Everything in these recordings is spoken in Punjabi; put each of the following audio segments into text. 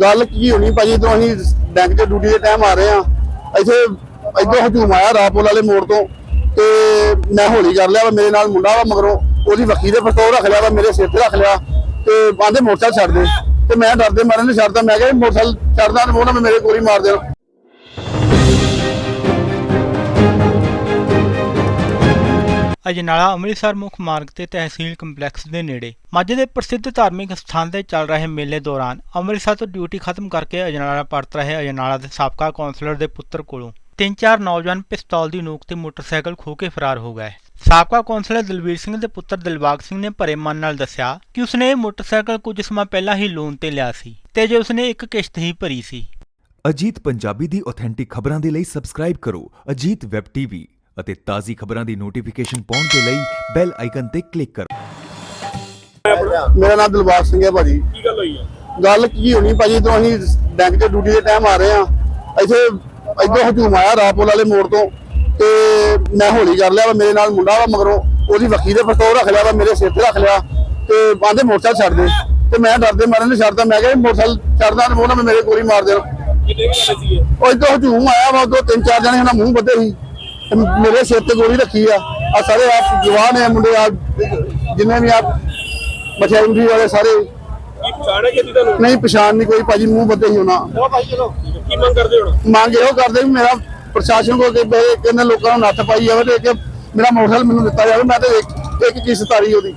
ਗੱਲ ਕੀ ਹੋਣੀ ਭਾਜੀ ਤੋਂ ਅਸੀਂ ਬੈਂਕ 'ਚ ਡਿਊਟੀ ਦੇ ਟਾਈਮ ਆ ਰਹੇ ਆ ਇੱਥੇ ਇੱਧਰ ਹਜੂਮ ਆਇਆ ਰਾਪੋਲ ਵਾਲੇ ਮੋੜ ਤੋਂ ਤੇ ਮੈਂ ਹੌਲੀ ਕਰ ਲਿਆ ਵਾ, ਮੇਰੇ ਨਾਲ ਮੁੰਡਾ ਵਾ ਮਗਰੋਂ, ਉਹਦੀ ਵਕੀਲ ਦੇ ਪਿਸਤੌਲ ਰੱਖ ਲਿਆ ਵਾ, ਮੇਰੇ ਸਿਰ ਤੇ ਰੱਖ ਲਿਆ ਤੇ ਆਂਦੇ ਮੋਟਰਸਾਈਕਲ ਛੱਡ ਦੇ। ਤੇ ਮੈਂ ਡਰਦੇ ਮਾਰੇ ਨੇ ਛੱਡਦਾ, ਮੈਂ ਕਿਹਾ ਮੋਟਰਸਾਈਕਲ ਛੱਡਦਾ ਤੇ ਉਹ ਮੇਰੇ ਗੋਲੀ ਮਾਰ ਦੇਣ। ਅਜਨਾਲਾ ਅੰਮ੍ਰਿਤਸਰ ਮੁੱਖ ਮਾਰਗ ਤੇ ਤਹਿਸੀਲ ਕੰਪਲੈਕਸ ਦੇ ਨੇੜੇ। ਮਾਝੇ ਦੇ ਪ੍ਰਸਿੱਧ ਧਾਰਮਿਕ ਸਥਾਨ ਤੇ ਚੱਲ ਰਹੇ ਮੇਲੇ ਦੌਰਾਨ ਅੰਮ੍ਰਿਤਸਰ ਤੋਂ ਡਿਊਟੀ ਖਤਮ ਕਰਕੇ ਅਜਨਾਲਾ ਪਰਤ ਰਹੇ ਅਜਨਾਲਾ ਦੇ ਸਾਬਕਾ ਕੌਂਸਲਰ ਦੇ ਪੁੱਤਰ ਕੋਲੋਂ ਤਿੰਨ ਚਾਰ ਨੌਜਵਾਨ ਪਿਸਤੌਲ ਦੀ ਨੋਕ ਤੇ ਮੋਟਰਸਾਈਕਲ ਖੋਹ ਕੇ ਫਰਾਰ ਹੋ ਗਏ। ਸਾਬਕਾ ਕੌਂਸਲਰ ਦਲਵੀਰ ਸਿੰਘ ਦੇ ਪੁੱਤਰ ਦਿਲਬਾਗ ਸਿੰਘ ਨੇ ਭਰੇ ਮਨ ਨਾਲ ਦੱਸਿਆ ਕਿ ਉਸਨੇ ਇਹ ਮੋਟਰਸਾਈਕਲ ਕੁਝ ਸਮਾਂ ਪਹਿਲਾਂ ਹੀ ਲੋਨ ਤੇ ਲਿਆ ਸੀ ਤੇ ਜੇ ਉਸਨੇ ਇੱਕ ਕਿਸ਼ਤ ਹੀ ਭਰੀ ਸੀ। ਅਜੀਤ ਪੰਜਾਬੀ ਦੀ ਆਥੈਂਟਿਕ ਖਬਰਾਂ ਦੇ ਲਈ ਸਬਸਕ੍ਰਾਈਬ ਕਰੋ ਅਜੀਤ ਵੈਬ ਟੀਵੀ ਅਤੇ ਤਾਜ਼ੀ ਖਬਰਾਂ ਦੀ ਨੋਟੀਫਿਕੇਸ਼ਨ ਪਾਉਣ ਦੇ ਲਈ ਬੈਲ ਆਈਕਨ ਤੇ ਕਲਿੱਕ ਕਰੋ। ਮੇਰਾ ਨਾਮ ਦਿਲਬਾਗ ਸਿੰਘ ਹੈ ਭਾਜੀ। ਕੀ ਗੱਲ ਹੋਈ ਆ? ਗੱਲ ਕੀ ਹੋਣੀ ਭਾਜੀ? ਤੋਂ ਅਸੀਂ ਬੈਂਕ 'ਚ ਡਿਊਟੀ ਦੇ ਟਾਈਮ ਆ ਰਹੇ ਆ ਇੱਥੇ ਇੱਧਰ ਹਜੂਮ ਆਇਆ ਰਾਪੋਲ ਵਾਲੇ ਮੋੜ ਤੋਂ ਤੇ ਮੈਂ ਹੌਲੀ ਕਰ ਲਿਆ ਵਾ ਮੇਰੇ ਨਾਲ ਮੁੰਡਾ ਵਾ ਮਗਰੋਂ ਉਹਦੀ ਵਕੀਲ ਦੇ ਪਿਸਤੌਲ ਰੱਖ ਲਿਆ ਵਾ ਮੇਰੇ ਸਿਰ ਤੇ ਰੱਖ ਲਿਆ ਤੇ ਆਂਦੇ ਮੋਟਰਸਾਈਕਲ ਛੱਡ ਦੇ ਤੇ ਮੈਂ ਡਰਦੇ ਮਾਰੇ ਨੇ ਛੱਡਦਾ ਮੈਂ ਕਿਹਾ ਮੋਟਰਸਾਈਕਲ ਛੱਡਦਾ ਤੇ ਉਹ ਨਾ ਮੇਰੇ ਗੋਲੀ ਮਾਰ ਦੇਣ। ਉਹ ਇੱਧਰ ਹਜੂਮ ਆਇਆ ਵਾ ਉਦੋਂ ਤਿੰਨ ਚਾਰ ਜਣੇ ਉਹਨਾਂ ਮੂੰਹ ਬੱਧੇ ਸੀ। ਤੇ ਮੇਰੇ ਸਿਰ ਤੇ ਗੋਲੀ ਰੱਖੀ ਆ। ਆ ਸਾਰੇ ਆਪ ਜਵਾਨ ਹੈ ਮੁੰਡੇ ਆ ਜਿੰਨੇ ਵੀ ਆ ਮਠਿਆਈ ਵਾਲੇ ਸਾਰੇ। ਕੀ ਪਛਾਣ ਹੈ ਕਿ ਤੁਹਾਨੂੰ? ਨਹੀਂ ਪਛਾਣ ਨਹੀਂ ਕੋਈ ਭਾਜੀ ਮੂੰਹ ਸੀ ਉਹਨਾਂ ਕੀ ਮੰਗ ਕਰਦੇ ਹੁਣ? ਮੰਗ ਇਹੋ ਕਰਦੇ ਵੀ ਮੇਰਾ ਪ੍ਰਸ਼ਾਸਨ ਕੋਲ ਕਿ ਕਿੰਨੇ ਲੋਕਾਂ ਨੂੰ ਨੱਥ ਪਾਈ ਜਾਵੇ ਤੇ ਕਿ ਮੇਰਾ ਮੋਟਰਸਾਈਕਲ ਮੈਨੂੰ ਦਿੱਤਾ ਜਾਵੇ ਮੈਂ ਤੇ ਇੱਕ ਇੱਕ ਕਿਸ਼ਤ ਤਾਰੀ ਉਹਦੀ।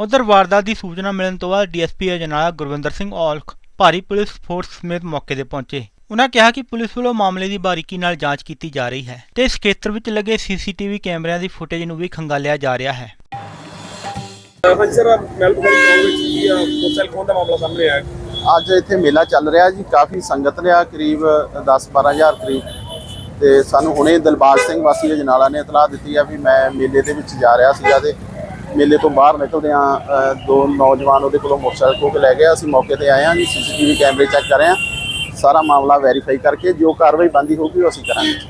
ਉਧਰ ਵਾਰਦਾਤ ਦੀ ਸੂਚਨਾ ਮਿਲਣ ਤੋਂ ਬਾਅਦ ਡੀਐਸਪੀ ਅਜਨਾਲਾ ਗੁਰਵਿੰਦਰ ਸਿੰਘ ਔਲਖ ਭਾਰੀ ਪੁਲਿਸ ਫੋਰਸ ਸਮੇਤ ਮੌਕੇ ਤੇ ਪਹੁੰਚੇ। ਉਹਨਾਂ ਕਿਹਾ ਕਿ ਪੁਲਿਸ ਵੱਲੋਂ ਮਾਮਲੇ ਦੀ ਬਾਰੀਕੀ ਨਾਲ ਜਾਂਚ ਕੀਤੀ ਜਾ ਰਹੀ ਹੈ ਤੇ ਇਸ ਖੇਤਰ ਵਿੱਚ ਲੱਗੇ ਸੀਸੀਟੀਵੀ ਕੈਮਰਿਆਂ ਦੀ ਫੁਟੇਜ ਨੂੰ ਵੀ ਖੰਗਾਲਿਆ ਜਾ ਰਿਹਾ ਹੈ। ਹਾਂਜੀ ਸਰ ਮੈਲਬੁਰੀ ਚੌਂਕ ਵਿੱਚ ਕੀ ਆ ਮੋਟਰਸਾਈਕਲ ਖੋਹਣ ਦਾ ਮਾਮਲਾ ਸਾਹਮਣੇ ਆਇਆ? ਅੱਜ ਇੱਥੇ ਮੇਲਾ ਚੱਲ ਰਿਹਾ ਜੀ ਕਾਫੀ ਸੰਗਤ ਰਿਹਾ ਕਰੀਬ 10-12000 ਕਰੀਬ। ਤੇ ਸਾਨੂੰ ਹੁਣੇ ਦਿਲਬਾਗ ਸਿੰਘ ਵਾਸੀ ਅਜਨਾਲਾ ਨੇ ਇਤਲਾਹ ਦਿੱਤੀ ਆ ਵੀ ਮੈਂ ਮੇਲੇ ਦੇ ਵਿੱਚ ਜਾ ਰਿਹਾ ਸੀਗਾ ਤੇ ਮੇਲੇ ਤੋਂ ਬਾਹਰ ਨਿਕਲਦੇ ਆ ਦੋ ਨੌਜਵਾਨ ਉਹਦੇ ਕੋਲੋਂ ਮੋਟਰਸਾਈਕਲ ਖੋਹ ਕੇ ਲੈ ਗਏ ਅਸੀਂ ਮੌਕੇ ਤੇ ਆਏ ਆ ਜੀ ਸੀਸੀਟੀਵੀ ਕੈਮਰੇ ਚੈੱਕ ਕਰ ਰਹੇ ਆ ਸਾਰਾ ਮਾਮਲਾ ਵੈਰੀਫਾਈ ਕਰਕੇ ਜੋ ਕਾਰਵਾਈ ਬੰਦੀ ਹੋਊਗੀ ਉਹ ਅਸੀਂ ਕਰਾਂਗੇ।